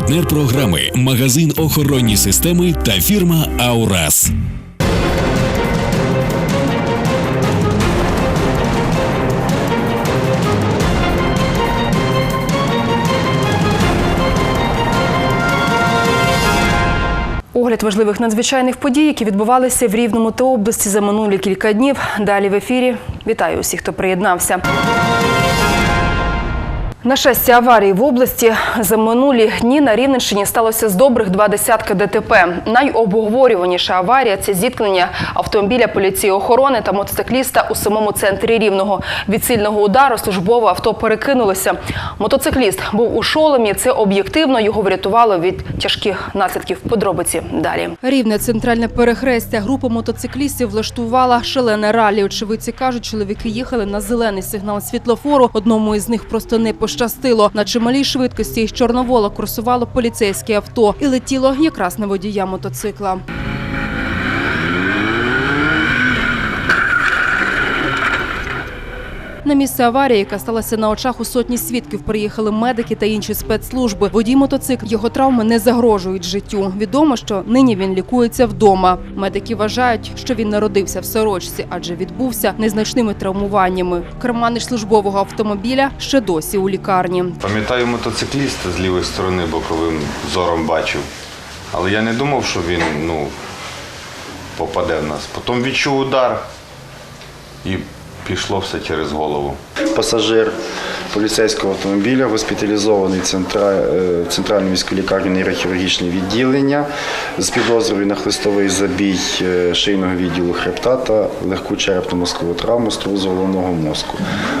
Партнер програми магазин охоронні системи та фірма Аурас. Огляд важливих надзвичайних подій, які відбувалися в Рівному та області за минулі кілька днів. Далі в ефірі. Вітаю усіх, хто приєднався. Нашестя аварії в області за минулі дні на Рівненщині сталося з добрих два десятки ДТП. Найобговорюваніша аварія це зіткнення автомобіля поліції охорони та мотоцикліста у самому центрі Рівного. Від сильного удару службове авто перекинулося. Мотоцикліст був у шоломі. Це об'єктивно його врятувало від тяжких наслідків. Подробиці далі. Рівне центральне перехрестя. Група мотоциклістів влаштувала шалене ралі. Очевидці кажуть, чоловіки їхали на зелений сигнал світлофору. Одному із них просто не пощастило. На чималій швидкості Чорновола курсувало поліцейське авто і летіло якраз на водія мотоцикла. На місце аварії, яка сталася на очах у сотні свідків, приїхали медики та інші спецслужби. Водій мотоцикл його травми не загрожують життю. Відомо, що нині він лікується вдома. Медики вважають, що він народився в сорочці, адже відбувся незначними травмуваннями. Керманич службового автомобіля ще досі у лікарні. Пам'ятаю мотоцикліста з лівої сторони боковим зором бачив. Але я не думав, що він ну, попаде в нас. Потім відчув удар і пішло все через голову. Пасажир поліцейського автомобіля госпіталізований в е, в центральну міську лікарню нейрохірургічне відділення з підозрою на хрестовий забій е, шийного відділу хребта та легку черепно-мозкову травму струзу головного мозку.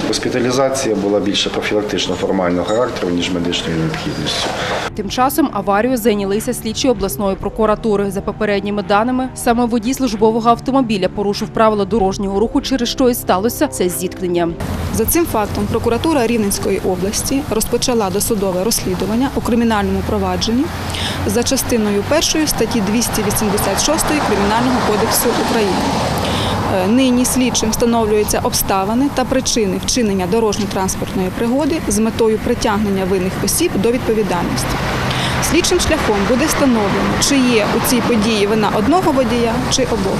Госпіталізація була більше профілактично формального характеру, ніж медичною необхідністю. Тим часом аварію зайнялися слідчі обласної прокуратури. За попередніми даними, саме водій службового автомобіля порушив правила дорожнього руху, через що і сталося це зіткнення. За цим фактом прокуратура Рівненської області розпочала досудове розслідування у кримінальному провадженні за частиною 1 статті 286 Кримінального кодексу України. Е, Нині слідчим встановлюються обставини та причини вчинення дорожньо-транспортної пригоди з метою притягнення винних осіб до відповідальності. Слідчим шляхом буде встановлено, чи є у цій події вина одного водія чи обох.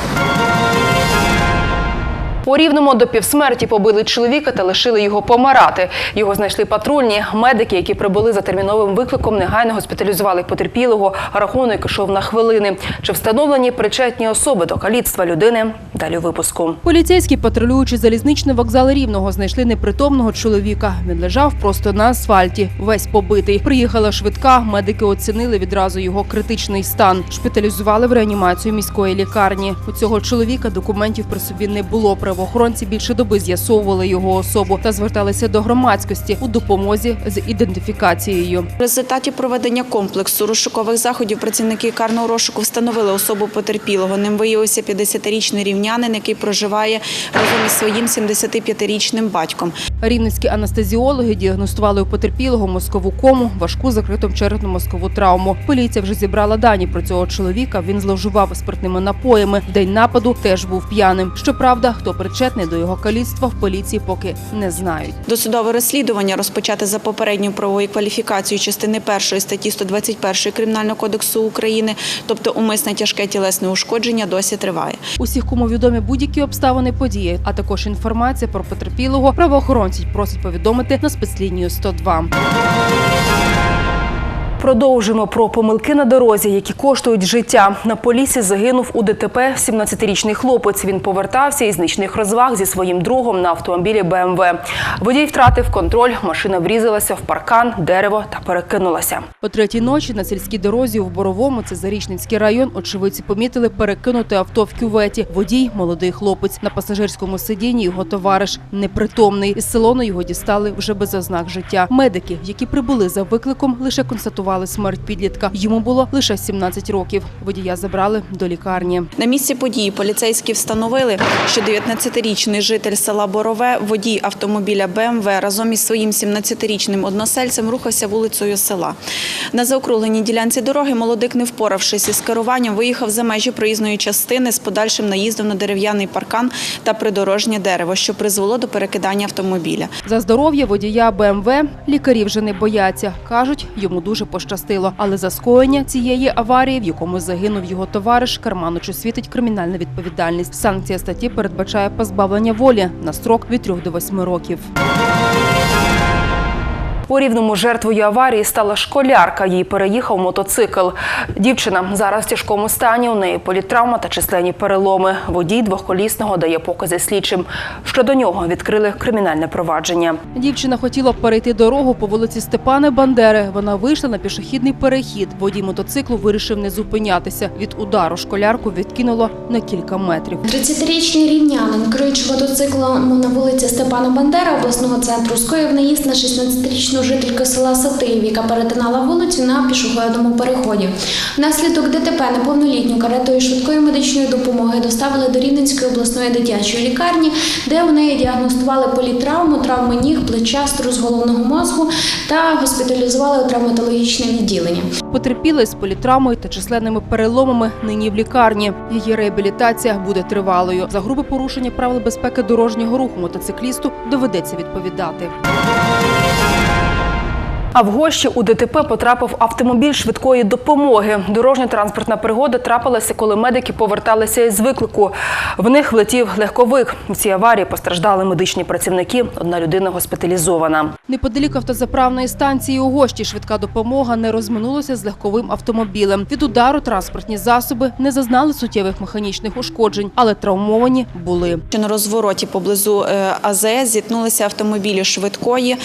У Рівному до півсмерті побили чоловіка та лишили його помирати. Його знайшли патрульні. Медики, які прибули за терміновим викликом, негайно госпіталізували потерпілого. Рахунок йшов на хвилини. Чи встановлені причетні особи до каліцтва людини? Далі випуску. Поліцейські, патрулюючи залізничний вокзал Рівного, знайшли непритомного чоловіка. Він лежав просто на асфальті, весь побитий. Приїхала швидка. Медики оцінили відразу його критичний стан. Шпиталізували в реанімацію міської лікарні. У цього чоловіка документів при собі не було. Правоохоронці більше доби з'ясовували його особу та зверталися до громадськості у допомозі з ідентифікацією. В результаті проведення комплексу розшукових заходів працівники карного розшуку встановили особу потерпілого. Ним виявився 50-річний рівнянин, який проживає разом із своїм 75-річним батьком. Рівненські анестезіологи діагностували у потерпілого мозкову кому, важку закриту черепно-мозкову травму. Поліція вже зібрала дані про цього чоловіка. Він зловживав спиртними напоями. В день нападу теж був п'яним. Щоправда, хто причетний до його каліцтва в поліції поки не знають. Досудове розслідування розпочате за попередньою правовою кваліфікацією частини 1 статті 121 Кримінального кодексу України, тобто умисне тяжке тілесне ушкодження, досі триває. Усіх, кому відомі будь-які обставини події, а також інформація про потерпілого, правоохоронці просять повідомити на спецлінію 102. Продовжимо про помилки на дорозі, які коштують життя. На полісі загинув у ДТП 17-річний хлопець. Він повертався із нічних розваг зі своїм другом на автомобілі БМВ. Водій втратив контроль, машина врізалася в паркан, дерево та перекинулася. О третій ночі на сільській дорозі у Боровому, це Зарічненський район, очевидці помітили перекинути авто в кюветі. Водій – молодий хлопець. На пасажирському сидінні його товариш непритомний. Із салону його дістали вже без ознак життя. Медики, які прибули за викликом, лише констатували смерть підлітка. Йому було лише 17 років. Водія забрали до лікарні. На місці події поліцейські встановили, що 19-річний житель села Борове, водій автомобіля БМВ разом із своїм 17-річним односельцем рухався вулицею села. На заокругленій ділянці дороги молодик, не впоравшись із керуванням, виїхав за межі проїзної частини з подальшим наїздом на дерев'яний паркан та придорожнє дерево, що призвело до перекидання автомобіля. За здоров'я водія БМВ лікарі вже не бояться. Кажуть, йому дуже пощастило. Пощастило. Але за скоєння цієї аварії, в якому загинув його товариш, Карманичу світить кримінальна відповідальність. Санкція статті передбачає позбавлення волі на строк від 3 до 8 років. У рівному жертвою аварії стала школярка. Їй переїхав мотоцикл. Дівчина зараз в тяжкому стані. У неї політравма та численні переломи. Водій двохколісного дає покази слідчим. Щодо нього відкрили кримінальне провадження. Дівчина хотіла перейти дорогу по вулиці Степана Бандери. Вона вийшла на пішохідний перехід. Водій мотоциклу вирішив не зупинятися. Від удару школярку відкинуло на кілька метрів. 30-річний рівнянин, керуючи мотоциклом на вулиці Степана Бандера обласного центру, скоїв наїзд на 16-річну жительку села Сатиїв, яка перетинала вулицю на пішохідному переході. Внаслідок ДТП неповнолітню каретою швидкої медичної допомоги доставили до Рівненської обласної дитячої лікарні, де у неї діагностували політравму, травми ніг, плеча, струс головного мозку та госпіталізували у травматологічне відділення. Потерпіли з політравмою та численними переломами нині в лікарні. Її реабілітація буде тривалою. За грубе порушення правил безпеки дорожнього руху мотоциклісту доведеться відповідати. А в гощі у ДТП потрапив автомобіль швидкої допомоги. Дорожньо-транспортна пригода трапилася, коли медики поверталися із виклику. В них влетів легковик. У цій аварії постраждали медичні працівники. Одна людина госпіталізована. Неподалік автозаправної станції у гощі швидка допомога не розминулася з легковим автомобілем. Від удару транспортні засоби не зазнали суттєвих механічних ушкоджень, але травмовані були. На розвороті поблизу е, АЗС зіткнулися автомобілі швидкої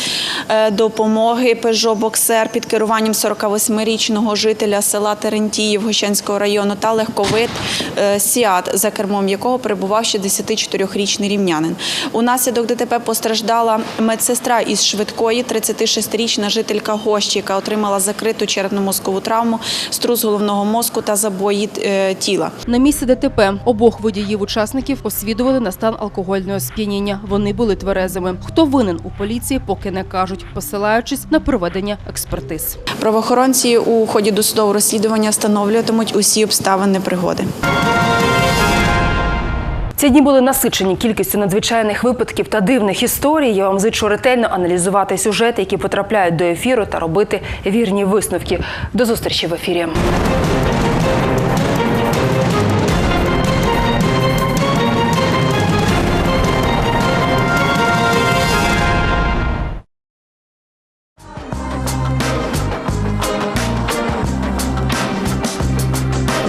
е, допомоги Boxer під керуванням 48-річного жителя села Терентіїв Гощанського району та легковит е, Сіат, за кермом якого перебував 64-річний рівнянин. Унаслідок ДТП постраждала медсестра із швидкої, 36-річна жителька Гощі, яка отримала закриту черепно-мозкову травму, струс головного мозку та забої е, тіла. На місці ДТП обох водіїв-учасників освідували на стан алкогольного сп'яніння. Вони були тверезими. Хто винен у поліції, поки не кажуть, посилаючись на проведення експертиз. Правоохоронці у ході досудового розслідування встановлюватимуть усі обставини пригоди. Ці дні були насичені кількістю надзвичайних випадків та дивних історій. Я вам зичу ретельно аналізувати сюжети, які потрапляють до ефіру, та робити вірні висновки. До зустрічі в ефірі.